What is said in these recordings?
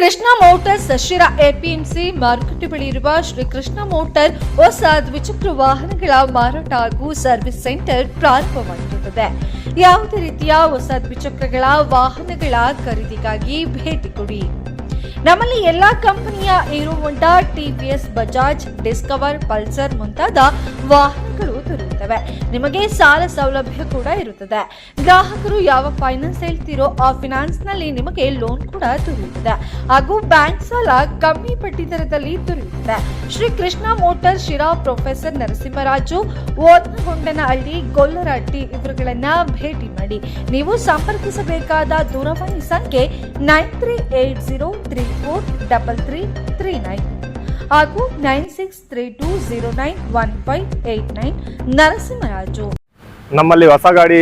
Krishna motors Sira APMC ಮಾರುಕಟ್ಟೆ ಬಳಿ ಇರುವ ಶ್ರೀ ಕೃಷ್ಣ ಮೋಟಾರ್ ಹೊಸ ದ್ವಿಚಕ್ರ ವಾಹನಗಳ ಮಾರಾಟ ಹಾಗೂ ಸರ್ವಿಸ್ ಸೆಂಟರ್ ಪ್ರಾರಂಭವಾಗಿರುತ್ತದೆ ಯಾವುದೇ ರೀತಿಯ ಹೊಸ ದ್ವಿಚಕ್ರಗಳ ವಾಹನಗಳ ಖರೀದಿಗಾಗಿ ಭೇಟಿ ಕೊಡಿ. ನಮ್ಮಲ್ಲಿ ಎಲ್ಲಾ ಕಂಪನಿಯ hero Honda TVS Bajaj, discover, pulsar ಮುಂತಾದ ವಾಹನಗಳು ದೊರೆಯುತ್ತವೆ ನಿಮಗೆ ಸಾಲ ಸೌಲಭ್ಯ ಕೂಡ ಇರುತ್ತದೆ. ಗ್ರಾಹಕರು ಯಾವ ಫೈನಾನ್ಸ್ ಹೇಳ್ತೀರೋ ಆ ಫಿನಾನ್ಸ್ನಲ್ಲಿ ನಿಮಗೆ ಲೋನ್ ಕೂಡ ದೊರೆಯುತ್ತದೆ. ಹಾಗೂ ಬ್ಯಾಂಕ್ ಸಾಲ ಕಮ್ಮಿ ಬಡ್ಡಿ ದರದಲ್ಲಿ ದೊರೆಯುತ್ತದೆ. ಶ್ರೀ ಕೃಷ್ಣ ಮೋಟರ್ ಶಿರಾ ಪ್ರೊಫೆಸರ್ ನರಸಿಂಹರಾಜು, ಓದ್ನಗೊಂಡನಹಳ್ಳಿ, ಗೊಲ್ಲರಹಟ್ಟಿ ಇವರುಗಳನ್ನ ಭೇಟಿ ಮಾಡಿ. ನೀವು ಸಂಪರ್ಕಿಸಬೇಕಾದ ದೂರವಾಣಿ ಸಂಖ್ಯೆ nine three eight zero three four double three three nine. ಹಾಗೂ nine six three two zero nine one Narasimharaju. ನಮ್ಮಲ್ಲಿ ಹೊಸ ಗಾಡಿ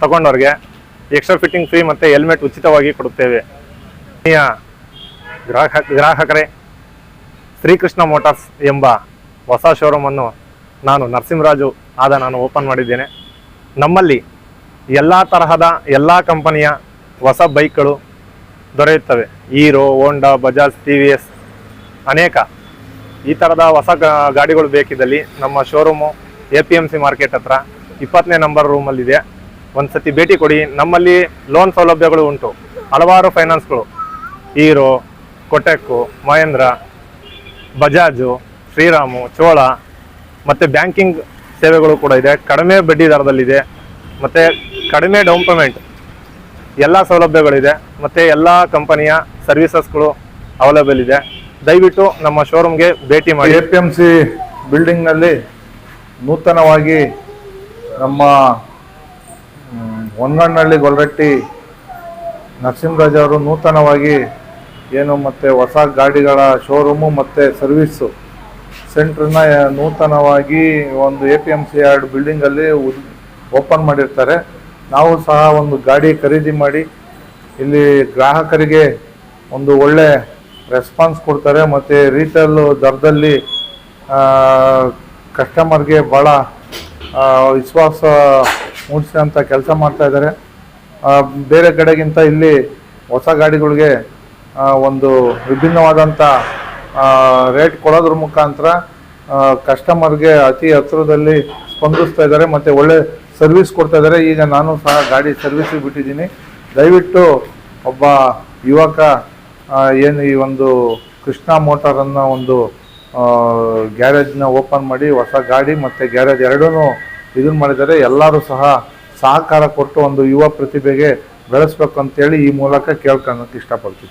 ತಗೊಂಡವ್ರಿಗೆ ಎಕ್ಸ್ಟ್ರಾ ಫಿಟ್ಟಿಂಗ್ ಫ್ರೀ ಮತ್ತು ಹೆಲ್ಮೆಟ್ ಉಚಿತವಾಗಿ ಕೊಡುತ್ತೇವೆ. ಗ್ರಾಹಕ, ಗ್ರಾಹಕರೇ, ಶ್ರೀಕೃಷ್ಣ ಮೋಟಾರ್ಸ್ ಎಂಬ ಹೊಸ ಶೋರೂಮನ್ನು ನಾನು ನರಸಿಂಹರಾಜು ಆದ ನಾನು ಓಪನ್ ಮಾಡಿದ್ದೇನೆ. ನಮ್ಮಲ್ಲಿ ಎಲ್ಲ ತರಹದ ಎಲ್ಲ ಕಂಪನಿಯ ಹೊಸ ಬೈಕ್ಗಳು ದೊರೆಯುತ್ತವೆ. ಹೀರೋ ಹೋಂಡಾ ಬಜಾಜ್ ಟಿ ಅನೇಕ. ಈ ಥರದ ಹೊಸ ಗಾಡಿಗಳು ಬೇಕಿದ್ದಲ್ಲಿ ನಮ್ಮ showroom A P M C market ಹತ್ರ ಇಪ್ಪತ್ತನೇ ನಂಬರ್ ರೂಮಲ್ಲಿದೆ ಒಂದು ಸತಿ ಭೇಟಿ ಕೊಡಿ. ನಮ್ಮಲ್ಲಿ ಲೋನ್ ಸೌಲಭ್ಯಗಳು ಉಂಟು. ಹಲವಾರು ಫೈನಾನ್ಸ್ಗಳು ಹೀರೋ ಕೊಟೆಕ್ಕು ಮಹೇಂದ್ರ ಬಜಾಜು ಶ್ರೀರಾಮು ಚೋಳ ಮತ್ತು ಬ್ಯಾಂಕಿಂಗ್ ಸೇವೆಗಳು ಕೂಡ ಇದೆ. ಕಡಿಮೆ ಬಡ್ಡಿ ದರದಲ್ಲಿದೆ. ಮತ್ತು ಕಡಿಮೆ ಡೌನ್ ಪೇಮೆಂಟ್ ಎಲ್ಲ ಸೌಲಭ್ಯಗಳಿದೆ. ಮತ್ತು ಎಲ್ಲ ಕಂಪನಿಯ ಸರ್ವಿಸಸ್ಗಳು ಅವೈಲೇಬಲ್ ಇದೆ. ದಯವಿಟ್ಟು ನಮ್ಮ ಶೋರೂಮ್ಗೆ ಭೇಟಿ ಮಾಡಿ. ಎ ಪಿ ಎಂ ಸಿ ಬಿಲ್ಡಿಂಗ್ನಲ್ಲಿ ನೂತನವಾಗಿ ನಮ್ಮ ಮ್, ಹೊನ್ನಣ್ಣಹಳ್ಳಿ ಗೊಲ್ರಟ್ಟಿ ನರಸಿಂಹರಾಜ್ ಅವರು ನೂತನವಾಗಿ ಏನು ಮತ್ತು ಹೊಸ ಗಾಡಿಗಳ ಶೋರೂಮು ಮತ್ತು ಸರ್ವಿಸ್ಸು ಸೆಂಟ್ರನ್ನ ನೂತನವಾಗಿ ಒಂದು ಎ ಪಿ ಎಂ ಸಿ ಎರಡು ಬಿಲ್ಡಿಂಗಲ್ಲಿ ಓಪನ್ ಮಾಡಿರ್ತಾರೆ. ನಾವು ಸಹ ಒಂದು ಗಾಡಿ ಖರೀದಿ ಮಾಡಿ ಇಲ್ಲಿ ಗ್ರಾಹಕರಿಗೆ ಒಂದು ಒಳ್ಳೆ ರೆಸ್ಪಾನ್ಸ್ ಕೊಡ್ತಾರೆ. ಮತ್ತು ರೀಟೇಲ್ ದರದಲ್ಲಿ ಕಸ್ಟಮರ್ಗೆ ಭಾಳ ವಿಶ್ವಾಸ ಮೂಡಿಸುವಂಥ ಕೆಲಸ ಮಾಡ್ತಾ ಇದ್ದಾರೆ. ಬೇರೆ ಕಡೆಗಿಂತ ಇಲ್ಲಿ ಹೊಸ ಗಾಡಿಗಳಿಗೆ ಒಂದು ವಿಭಿನ್ನವಾದಂಥ ರೇಟ್ ಕೊಡೋದ್ರ ಮುಖಾಂತರ ಕಸ್ಟಮರ್ಗೆ ಅತಿ ಹತ್ತಿರದಲ್ಲಿ ಸ್ಪಂದಿಸ್ತಾ ಇದ್ದಾರೆ. ಮತ್ತು ಒಳ್ಳೆ ಸರ್ವಿಸ್ ಕೊಡ್ತಾ ಇದ್ದಾರೆ. ಈಗ ನಾನು ಸಹ ಗಾಡಿ ಸರ್ವಿಸಿಗೆ ಬಿಟ್ಟಿದ್ದೀನಿ. ದಯವಿಟ್ಟು ಒಬ್ಬ ಯುವಕ ಏನು ಈ ಒಂದು ಕೃಷ್ಣ ಮೋಟಾರ್ ಅನ್ನೋ ಒಂದು ಗ್ಯಾರೇಜ್ನ ಓಪನ್ ಮಾಡಿ ಹೊಸ ಗಾಡಿ ಮತ್ತು ಗ್ಯಾರೇಜ್ ಎರಡೂ ಇದನ್ನು ಮಾಡಿದ್ದಾರೆ. ಎಲ್ಲರೂ ಸಹ ಸಹಕಾರ ಕೊಟ್ಟು ಒಂದು ಯುವ ಪ್ರತಿಭೆಗೆ ಬೆಳೆಸ್ಬೇಕು ಅಂತೇಳಿ ಈ ಮೂಲಕ ಕೇಳ್ಕೊಳ್ಳೋಕೆ ಇಷ್ಟಪಡ್ತೀನಿ.